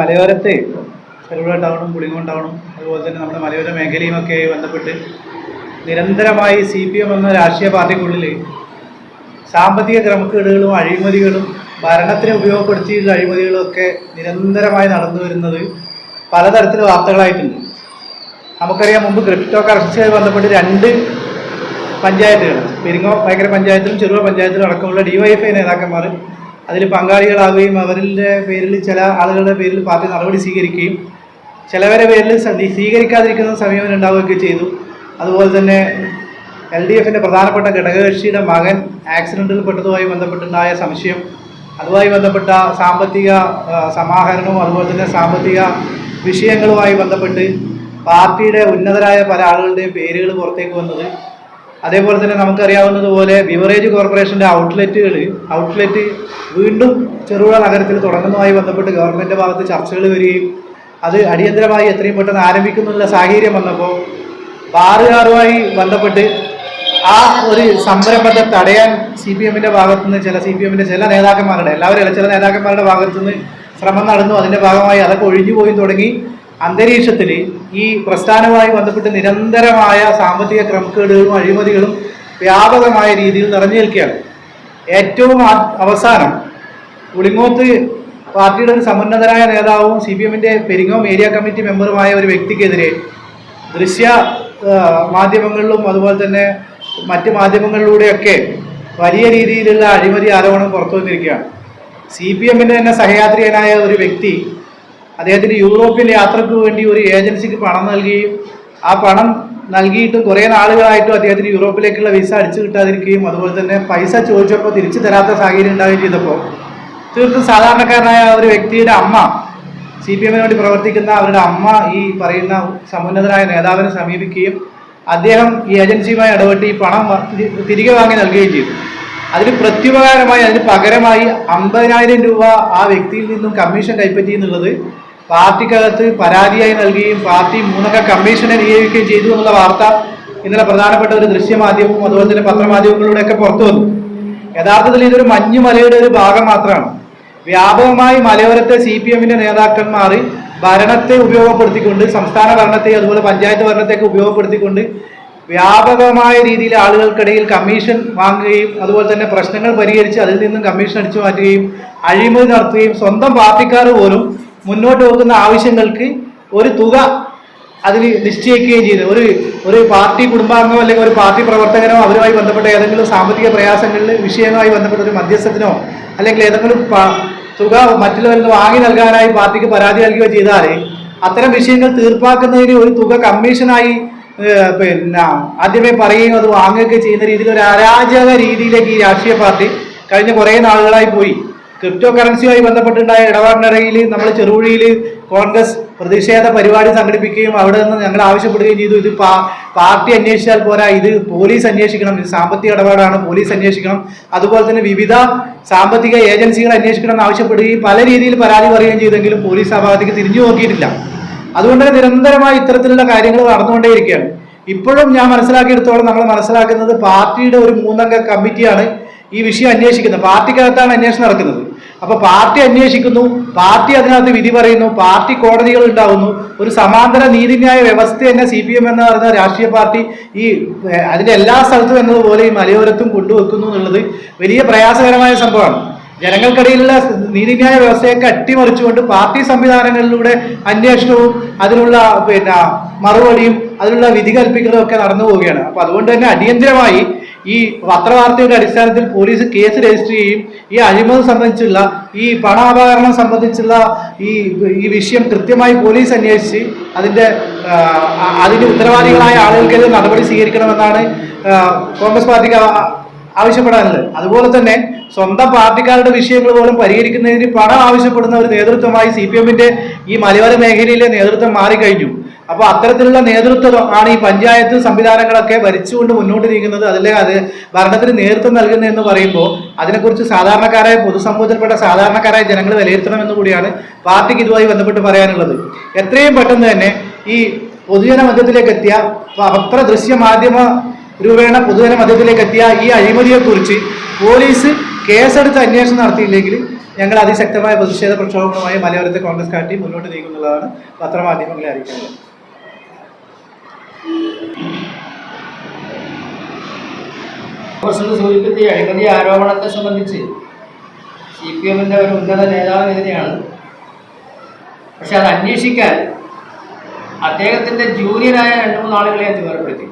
മലയോരത്തെ ചെറുപുഴ ടൗണും പുളിങ്ങോം ടൗണും അതുപോലെ തന്നെ നമ്മുടെ മലയോര മേഖലയും ഒക്കെ ബന്ധപ്പെട്ട് നിരന്തരമായി സി പി എം എന്ന രാഷ്ട്രീയ പാർട്ടിക്കുള്ളിൽ സാമ്പത്തിക ക്രമക്കേടുകളും അഴിമതികളും ഭരണത്തിന് ഉപയോഗപ്പെടുത്തിയിട്ടുള്ള അഴിമതികളൊക്കെ നിരന്തരമായി നടന്നു വരുന്നത് പലതരത്തിൽ വാർത്തകളായിട്ടുണ്ട്. നമുക്കറിയാം മുമ്പ് ക്രിപ്റ്റോ കറൻസിയുമായി ബന്ധപ്പെട്ട് രണ്ട് പഞ്ചായത്തുകൾ പെരിങ്ങോ ഭയങ്കര പഞ്ചായത്തിലും ചെറുപുഴ പഞ്ചായത്തിലും അടക്കമുള്ള ഡിവൈഎഫ്ഐ നേതാക്കന്മാർ അതിൽ പങ്കാളികളാവുകയും അവരുടെ പേരിൽ ചില ആളുകളുടെ പേരിൽ പാർട്ടി നടപടി സ്വീകരിക്കുകയും ചിലവരെ പേരിൽ സ്വീകരിക്കാതിരിക്കുന്ന സമീപനം ഉണ്ടാവുകയൊക്കെ ചെയ്തു. അതുപോലെ തന്നെ എൽ ഡി എഫിന്റെ പ്രധാനപ്പെട്ട ഘടകകക്ഷിയുടെ മകൻ ആക്സിഡന്റിൽ പെട്ടതുമായി ബന്ധപ്പെട്ടുണ്ടായ സംശയം അതുമായി ബന്ധപ്പെട്ട സാമ്പത്തിക സമാഹരണവും അതുപോലെ തന്നെ സാമ്പത്തിക വിഷയങ്ങളുമായി ബന്ധപ്പെട്ട് പാർട്ടിയുടെ ഉന്നതരായ പല ആളുകളുടെയും പേരുകൾ പുറത്തേക്ക് വന്നത് അതേപോലെ തന്നെ നമുക്കറിയാവുന്നതുപോലെ ബിവറേജ് കോർപ്പറേഷന്റെ ഔട്ട്ലെറ്റുകൾ ഔട്ട്ലെറ്റ് വീണ്ടും ചെറുപുഴ നഗരത്തിൽ തുടങ്ങുന്നതുമായി ബന്ധപ്പെട്ട് ഗവൺമെന്റ് ഭാഗത്ത് ചർച്ചകൾ വരികയും അത് അടിയന്തരമായി എത്രയും പെട്ടെന്ന് ആരംഭിക്കുന്നുള്ള സാഹചര്യം വന്നപ്പോൾ ബാറുകാറുമായി ബന്ധപ്പെട്ട് ആ ഒരു സംരംഭത്തെ തടയാൻ സി പി എമ്മിന്റെ ഭാഗത്തു നിന്ന് ചില സി പി എമ്മിന്റെ ചില നേതാക്കന്മാരുടെ എല്ലാവരും ചില നേതാക്കന്മാരുടെ ഭാഗത്തുനിന്ന് ശ്രമം നടന്നു. അതിന്റെ ഭാഗമായി അതൊക്കെ ഒഴിഞ്ഞു പോയി തുടങ്ങി. അന്തരീക്ഷത്തിൽ ഈ പ്രസ്ഥാനവുമായി ബന്ധപ്പെട്ട് നിരന്തരമായ സാമ്പത്തിക ക്രമക്കേടുകളും അഴിമതികളും വ്യാപകമായ രീതിയിൽ നിറഞ്ഞു നിൽക്കുകയാണ് ഏറ്റവും അവസാനം പുളിങ്ങോത്ത് പാർട്ടിയുടെ ഒരു സമുന്നതരായ നേതാവും സി പി എമ്മിന്റെ പെരിങ്ങോം ഏരിയ കമ്മിറ്റി മെമ്പറുമായ ഒരു വ്യക്തിക്കെതിരെ ദൃശ്യ മാധ്യമങ്ങളിലും അതുപോലെ തന്നെ മറ്റ് മാധ്യമങ്ങളിലൂടെയൊക്കെ വലിയ രീതിയിലുള്ള അഴിമതി ആരോപണം പുറത്തു വന്നിരിക്കുകയാണ് സി പി എമ്മിന്റെ തന്നെ സഹയാത്രികനായ ഒരു വ്യക്തി അദ്ദേഹത്തിന് യൂറോപ്യൻ യാത്രയ്ക്ക് വേണ്ടി ഒരു ഏജൻസിക്ക് പണം നൽകുകയും ആ പണം നൽകിയിട്ടും കുറേ നാളുകളായിട്ടും അദ്ദേഹത്തിന് യൂറോപ്പിലേക്കുള്ള വിസ അടിച്ചു കിട്ടാതിരിക്കുകയും അതുപോലെ തന്നെ പൈസ ചോദിച്ചപ്പോൾ തിരിച്ചു തരാത്ത സാഹചര്യം ഉണ്ടാവുകയും ചെയ്തപ്പോൾ തീർത്തും സാധാരണക്കാരനായ ഒരു വ്യക്തിയുടെ അമ്മ സി പി എമ്മിന് വേണ്ടി പ്രവർത്തിക്കുന്ന അവരുടെ അമ്മ ഈ പറയുന്ന സമുന്നതനായ നേതാവിനെ സമീപിക്കുകയും അദ്ദേഹം ഈ ഏജൻസിയുമായി ഇടപെട്ട് ഈ പണം തിരികെ വാങ്ങി നൽകുകയും ചെയ്തു. അതിന് പ്രത്യുപകാരമായി അതിന് പകരമായി അമ്പതിനായിരം രൂപ ആ വ്യക്തിയിൽ നിന്നും കമ്മീഷൻ കൈപ്പറ്റി എന്നുള്ളത് പാർട്ടിക്കകത്ത് പരാതിയായി നൽകുകയും പാർട്ടി മൂന്നംഗ കമ്മീഷനെ നിയോഗിക്കുകയും ചെയ്തു എന്നുള്ള വാർത്ത ഇന്നലെ പ്രധാനപ്പെട്ട ഒരു ദൃശ്യമാധ്യമവും അതുപോലെ തന്നെ പത്രമാധ്യമങ്ങളിലൂടെയൊക്കെ പുറത്തു വന്നു. യഥാർത്ഥത്തിൽ ഇതൊരു മഞ്ഞുമലയുടെ ഒരു ഭാഗം മാത്രമാണ്. വ്യാപകമായി മലയോരത്തെ സി പി എമ്മിന്റെ നേതാക്കന്മാർ ഭരണത്തെ ഉപയോഗപ്പെടുത്തിക്കൊണ്ട് സംസ്ഥാന ഭരണത്തെ അതുപോലെ പഞ്ചായത്ത് ഭരണത്തെയൊക്കെ ഉപയോഗപ്പെടുത്തിക്കൊണ്ട് വ്യാപകമായ രീതിയിൽ ആളുകൾക്കിടയിൽ കമ്മീഷൻ വാങ്ങുകയും അതുപോലെ തന്നെ പ്രശ്നങ്ങൾ പരിഹരിച്ച് അതിൽ നിന്നും കമ്മീഷൻ അടിച്ചു മാറ്റുകയും അഴിമതി നടത്തുകയും സ്വന്തം പാർട്ടിക്കാർ പോലും മുന്നോട്ട് പോകുന്ന ആവശ്യങ്ങൾക്ക് ഒരു തുക അതിൽ നിശ്ചയിക്കുകയും ചെയ്തു. ഒരു ഒരു പാർട്ടി കുടുംബാംഗമോ അല്ലെങ്കിൽ ഒരു പാർട്ടി പ്രവർത്തകനോ അവരുമായി ബന്ധപ്പെട്ട ഏതെങ്കിലും സാമ്പത്തിക പ്രയാസങ്ങളിൽ വിഷയവുമായി ബന്ധപ്പെട്ട ഒരു മധ്യസ്ഥത്തിനോ അല്ലെങ്കിൽ ഏതെങ്കിലും തുക മറ്റുള്ളവരിൽ വാങ്ങി നൽകാനായി പാർട്ടിക്ക് പരാതി നൽകുകയോ ചെയ്താൽ അത്തരം വിഷയങ്ങൾ തീർപ്പാക്കുന്നതിന് ഒരു തുക കമ്മീഷനായി പിന്നെ ആദ്യമേ പറയുകയും അത് വാങ്ങുകയൊക്കെ ചെയ്യുന്ന രീതിയിൽ ഒരു അരാജക രീതിയിലേക്ക് ഈ രാഷ്ട്രീയ പാർട്ടി കഴിഞ്ഞ കുറേ നാളുകളായി പോയി. ക്രിപ്റ്റോ കറൻസിയുമായി ബന്ധപ്പെട്ടുണ്ടായ ഇടപാടിനിടയിൽ നമ്മൾ ചെറുപുഴയിൽ കോൺഗ്രസ് പ്രതിഷേധ പരിപാടി സംഘടിപ്പിക്കുകയും അവിടെ നിന്ന് ഞങ്ങൾ ആവശ്യപ്പെടുകയും ചെയ്തു. ഇത് പാർട്ടി അന്വേഷിച്ചാൽ പോരാ. ഇത് പോലീസ് അന്വേഷിക്കണം. ഇത് സാമ്പത്തിക ഇടപാടാണ്. പോലീസ് അന്വേഷിക്കണം. അതുപോലെ തന്നെ വിവിധ സാമ്പത്തിക ഏജൻസികൾ അന്വേഷിക്കണം എന്ന് ആവശ്യപ്പെടുകയും പല രീതിയിൽ പരാതി പറയുകയും ചെയ്തെങ്കിലും പോലീസ് ആ ഭാഗത്തേക്ക് തിരിഞ്ഞു നോക്കിയിട്ടില്ല. അതുകൊണ്ട് തന്നെ നിരന്തരമായി ഇത്തരത്തിലുള്ള കാര്യങ്ങൾ നടന്നുകൊണ്ടേയിരിക്കുകയാണ്. ഇപ്പോഴും ഞാൻ മനസ്സിലാക്കിയെടുത്തോളം നമ്മൾ മനസ്സിലാക്കുന്നത് പാർട്ടിയുടെ ഒരു മൂന്നംഗ കമ്മിറ്റിയാണ് ഈ വിഷയം അന്വേഷിക്കുന്നത്. പാർട്ടിക്കകത്താണ് അന്വേഷണം നടക്കുന്നത്. അപ്പൊ പാർട്ടി അന്വേഷിക്കുന്നു പാർട്ടി അതിനകത്ത് വിധി പറയുന്നു പാർട്ടി കോടതികൾ ഉണ്ടാകുന്നു ഒരു സമാന്തര നീതിന്യായ വ്യവസ്ഥ തന്നെ സി പി എം എന്ന് പറയുന്ന രാഷ്ട്രീയ പാർട്ടി ഈ അതിന്റെ എല്ലാ സ്ഥലത്തും എന്നതുപോലെ ഈ മലയോരത്തും കൊണ്ടുവെക്കുന്നു എന്നുള്ളത് വലിയ പ്രയാസകരമായ സംഭവമാണ്. ജനങ്ങൾക്കിടയിലുള്ള നീതിന്യായ വ്യവസ്ഥയൊക്കെ അട്ടിമറിച്ചുകൊണ്ട് പാർട്ടി സംവിധാനങ്ങളിലൂടെ അന്വേഷണവും അതിനുള്ള പിന്നെ മറുപടിയും അതിനുള്ള വിധി കൽപ്പിക്കലും ഒക്കെ നടന്നു പോവുകയാണ്. അപ്പൊ അതുകൊണ്ട് തന്നെ അടിയന്തരമായി ഈ പത്രവാർത്തയുടെ അടിസ്ഥാനത്തിൽ പോലീസ് കേസ് രജിസ്റ്റർ ചെയ്യും. ഈ അഴിമതി സംബന്ധിച്ചുള്ള ഈ പണാപകരണം സംബന്ധിച്ചുള്ള ഈ ഈ വിഷയം കൃത്യമായി പോലീസ് അന്വേഷിച്ച് അതിന്റെ അതിന് ഉത്തരവാദികളായ ആളുകൾക്കെതിരെ നടപടി സ്വീകരിക്കണമെന്നാണ് കോൺഗ്രസ് പാർട്ടിക്ക് ആവശ്യപ്പെടാനുള്ളത്. അതുപോലെ തന്നെ സ്വന്തം പാർട്ടിക്കാരുടെ വിഷയങ്ങൾ പോലും പരിഹരിക്കുന്നതിന് പണം ആവശ്യപ്പെടുന്ന ഒരു നേതൃത്വമായി സി പി ഈ മലയോര മേഖലയിലെ നേതൃത്വം മാറിക്കഴിഞ്ഞു. അപ്പോൾ അത്തരത്തിലുള്ള നേതൃത്വം ആണ് ഈ പഞ്ചായത്ത് സംവിധാനങ്ങളൊക്കെ ഭരിച്ചുകൊണ്ട് മുന്നോട്ട് നീങ്ങുന്നത് അതിലെ അത് ഭരണത്തിന് നേതൃത്വം നൽകുന്നതെന്ന് പറയുമ്പോൾ അതിനെക്കുറിച്ച് സാധാരണക്കാരായ പൊതുസമൂഹത്തിൽപ്പെട്ട സാധാരണക്കാരായ ജനങ്ങൾ വിലയിരുത്തണമെന്ന് കൂടിയാണ് പാർട്ടിക്ക് ഇതുമായി ബന്ധപ്പെട്ട് പറയാനുള്ളത്. എത്രയും പെട്ടെന്ന് തന്നെ ഈ പൊതുജന മധ്യത്തിലേക്ക് എത്തിയ പത്ര ദൃശ്യ മാധ്യമ രൂപേണ പൊതുജന മധ്യത്തിലേക്ക് എത്തിയ ഈ അഴിമതിയെക്കുറിച്ച് പോലീസ് കേസെടുത്ത് അന്വേഷണം നടത്തിയില്ലെങ്കിൽ ഞങ്ങൾ അതിശക്തമായ പ്രതിഷേധ പ്രക്ഷോഭങ്ങളുമായി മലയോരത്തെ കോൺഗ്രസ് പാർട്ടി മുന്നോട്ട് നീങ്ങുന്നതാണ് പത്രമാധ്യമങ്ങളെ അറിയിക്കുന്നത്. കോൺഗ്രസ് സൂചിപ്പിച്ച അഴിമതി ആരോപണത്തെ സംബന്ധിച്ച് സി പി എമ്മിന്റെ ഒരു ഉന്നത നേതാവിനെതിരെയാണ് പക്ഷെ അത് അന്വേഷിക്കാൻ അദ്ദേഹത്തിന്റെ ജൂനിയറായ രണ്ട് മൂന്ന് ആളുകളെ ഞാൻ ചുമതലപ്പെടുത്തി.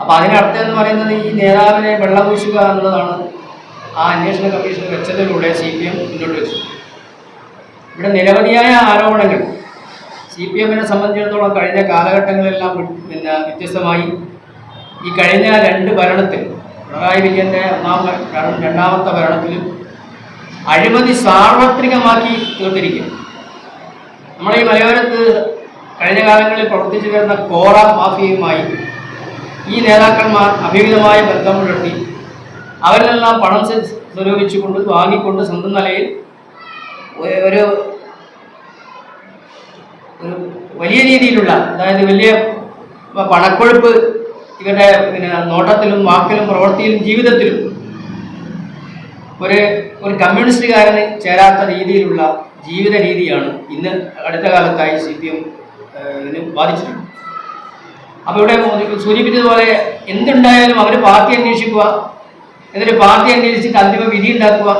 അപ്പോൾ അതിനർത്ഥം എന്ന് പറയുന്നത് ഈ നേതാവിനെ വെള്ളപൂശുക എന്നുള്ളതാണ് ആ അന്വേഷണ കമ്മീഷൻ വെച്ചതിലൂടെ സി പി എം മുന്നോട്ട് വെച്ചത്. ഇവിടെ നിരവധിയായ ആരോപണങ്ങൾ സി പി എമ്മിനെ സംബന്ധിച്ചിടത്തോളം കഴിഞ്ഞ കാലഘട്ടങ്ങളെല്ലാം വി- പിന്നെ വ്യത്യസ്തമായി. ഈ കഴിഞ്ഞ രണ്ട് ഭരണത്തിൽ പിണറായി വിജയന്റെ ഒന്നാം രണ്ടാമത്തെ ഭരണത്തിൽ അഴിമതി സാർവത്രികമാക്കി തീർത്തിരിക്കും നമ്മളെ ഈ മലയോരത്ത് കഴിഞ്ഞ കാലങ്ങളിൽ പ്രവർത്തിച്ചു വരുന്ന കോറ മാഫിയയുമായി ഈ നേതാക്കന്മാർ അഭിഹിതമായ ബന്ധം പുലർത്തി അവരിലെല്ലാം പണം സ്വരൂപിച്ചുകൊണ്ട് വാങ്ങിക്കൊണ്ട് സ്വന്തം നിലയിൽ ഒരു വലിയ രീതിയിലുള്ള അതായത് വലിയ പണക്കൊഴുപ്പ് ഇവരുടെ പിന്നെ നോട്ടത്തിലും വാക്കിലും പ്രവൃത്തിയിലും ജീവിതത്തിലും ഒരു ഒരു കമ്മ്യൂണിസ്റ്റുകാരന് ചേരാത്ത രീതിയിലുള്ള ജീവിത രീതിയാണ് ഇന്ന് അടുത്ത കാലത്തായി സി പി എം ബാധിച്ചിട്ടുണ്ട് അപ്പോൾ ഇവിടെ സൂചിപ്പിച്ചതുപോലെ എന്തുണ്ടായാലും അവർ പാർട്ടി അന്വേഷിക്കുക എന്നിട്ട് പാർട്ടി അന്വേഷിച്ചിട്ട് അന്തിമ വിധി ഉണ്ടാക്കുക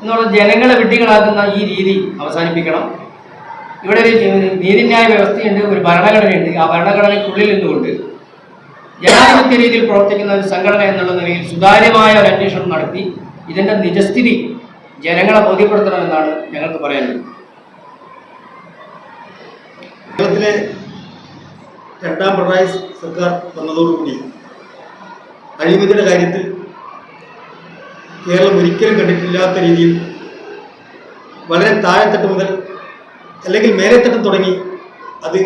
എന്നുള്ള ജനങ്ങളെ വിഡ്ഢികളാക്കുന്ന ഈ രീതി അവസാനിപ്പിക്കണം. ഇവിടെ ഒരു നീതിന്യായ വ്യവസ്ഥയുണ്ട് ഒരു ഭരണഘടനയുണ്ട്. ആ ഭരണഘടനയ്ക്കുള്ളിൽ നിന്നുകൊണ്ട് ജനാധിപത്യ രീതിയിൽ പ്രവർത്തിക്കുന്ന ഒരു സംഘടന എന്നുള്ള നിലയിൽ സുതാര്യമായ ഒരു അന്വേഷണം നടത്തി ഇതിന്റെ നിജസ്ഥിതി ജനങ്ങളെ ബോധ്യപ്പെടുത്തണമെന്നാണ് ഞങ്ങൾക്ക് പറയാനുള്ളത്. കേരളത്തിലെ രണ്ടാം പിണറായി സർക്കാർ വന്നതോടുകൂടി അഴിമതിയുടെ കാര്യത്തിൽ കേരളം ഒരിക്കലും കണ്ടിട്ടില്ലാത്ത രീതിയിൽ വളരെ താഴെത്തട്ട് മുതൽ അല്ലെങ്കിൽ മേലെത്തട്ടം തുടങ്ങി അത്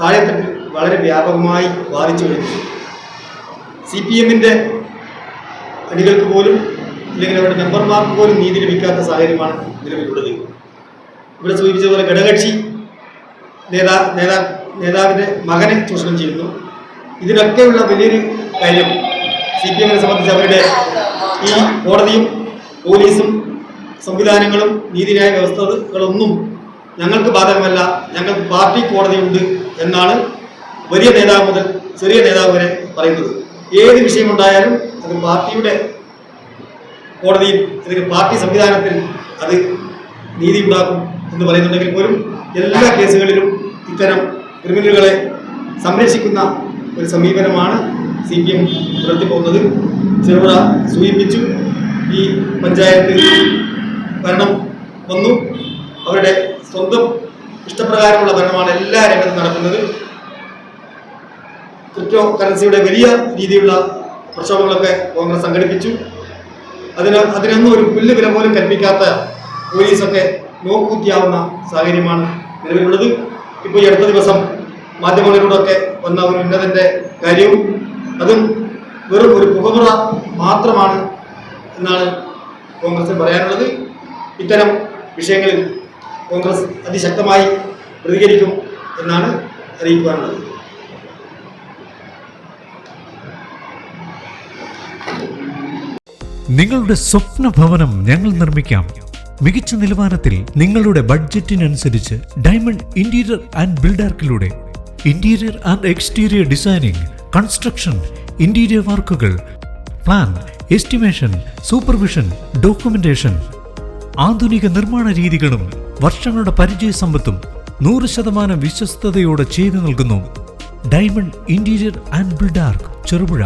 താഴെത്തട്ടിൽ വളരെ വ്യാപകമായി ബാധിച്ചു കഴിഞ്ഞു. സി പി എമ്മിന്റെ അണികൾക്ക് പോലും അല്ലെങ്കിൽ അവരുടെ മെമ്പർമാർക്ക് പോലും നീതി ലഭിക്കാത്ത സാഹചര്യമാണ് നിലവിലുള്ളത്. ഇവിടെ സൂചിപ്പിച്ചതുപോലെ ഘടകക്ഷി നേതാ നേതാ നേതാവിന്റെ മകനെ ചൂഷണം ചെയ്യുന്നു. ഇതിനൊക്കെയുള്ള വലിയൊരു കാര്യം സി പി എമ്മിനെ സംബന്ധിച്ച് അവരുടെ ഈ കോടതിയും പോലീസും സംവിധാനങ്ങളും നീതിന്യായ വ്യവസ്ഥകളൊന്നും ഞങ്ങൾക്ക് ബാധകമല്ല ഞങ്ങൾക്ക് പാർട്ടി കോടതിയുണ്ട് എന്നാണ് വലിയ നേതാവ് മുതൽ ചെറിയ നേതാവ് വരെ പറയുന്നത്. ഏത് വിഷയമുണ്ടായാലും അത് പാർട്ടിയുടെ കോടതിയിൽ അല്ലെങ്കിൽ പാർട്ടി സംവിധാനത്തിൽ അത് നീതി ഉണ്ടാക്കും എന്ന് പറയുന്നുണ്ടെങ്കിൽ പോലും എല്ലാ കേസുകളിലും ഇത്തരം ക്രിമിനലുകളെ സംരക്ഷിക്കുന്ന ഒരു സമീപനമാണ് സി പി എം പുലർത്തി പോകുന്നത് ചെറുപുഴ സൂചിപ്പിച്ചു. ഈ പഞ്ചായത്ത് ഭരണം വന്നു. അവരുടെ സ്വന്തം ഇഷ്ടപ്രകാരമുള്ള ഭരണമാണ് എല്ലാ രംഗത്തും നടക്കുന്നത്. ക്രിപ്റ്റോ കറൻസിയുടെ വലിയ രീതിയിലുള്ള പ്രക്ഷോഭങ്ങളൊക്കെ കോൺഗ്രസ് സംഘടിപ്പിച്ചു. അതിന് അതിനൊന്നും ഒരു പുല്ല് വില പോലും കൽപ്പിക്കാത്ത പോലീസൊക്കെ നോക്കൂത്തിയാവുന്ന സാഹചര്യമാണ് നിലവിലുള്ളത്. ഇപ്പോൾ ഈ അടുത്ത ദിവസം മാധ്യമങ്ങളിലൂടെയൊക്കെ വന്ന ഒരു ഉന്നതന്റെ കാര്യവും അതും വെറും ഒരു പുകമുറ മാത്രമാണ് എന്നാണ് കോൺഗ്രസിന് പറയാനുള്ളത്. ഇത്തരം വിഷയങ്ങളിൽ കോൺഗ്രസ് അതിശക്തമായി പ്രതികരിക്കും എന്നാണ് അറിയിക്കുവാനുള്ളത്. നിങ്ങളുടെ സ്വപ്ന ഭവനം ഞങ്ങൾ നിർമ്മിക്കാം. മികച്ച നിലവാരത്തിൽ നിങ്ങളുടെ ബഡ്ജറ്റിനനുസരിച്ച് diamond interior and ബിൽഡാർക്കിലൂടെ interior and exterior designing construction interior വർക്കുകൾ പ്ലാൻ എസ്റ്റിമേഷൻ സൂപ്പർവിഷൻ ഡോക്യുമെന്റേഷൻ ആധുനിക നിർമ്മാണ രീതികളും വർഷങ്ങളുടെ പരിചയ സമ്പത്തും നൂറ് ശതമാനം വിശ്വസ്തയോടെ ചെയ്തു നൽകുന്നു. Diamond interior and Buildark Cherupuzha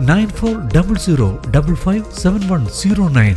nine four double zero double five seven one zero nine.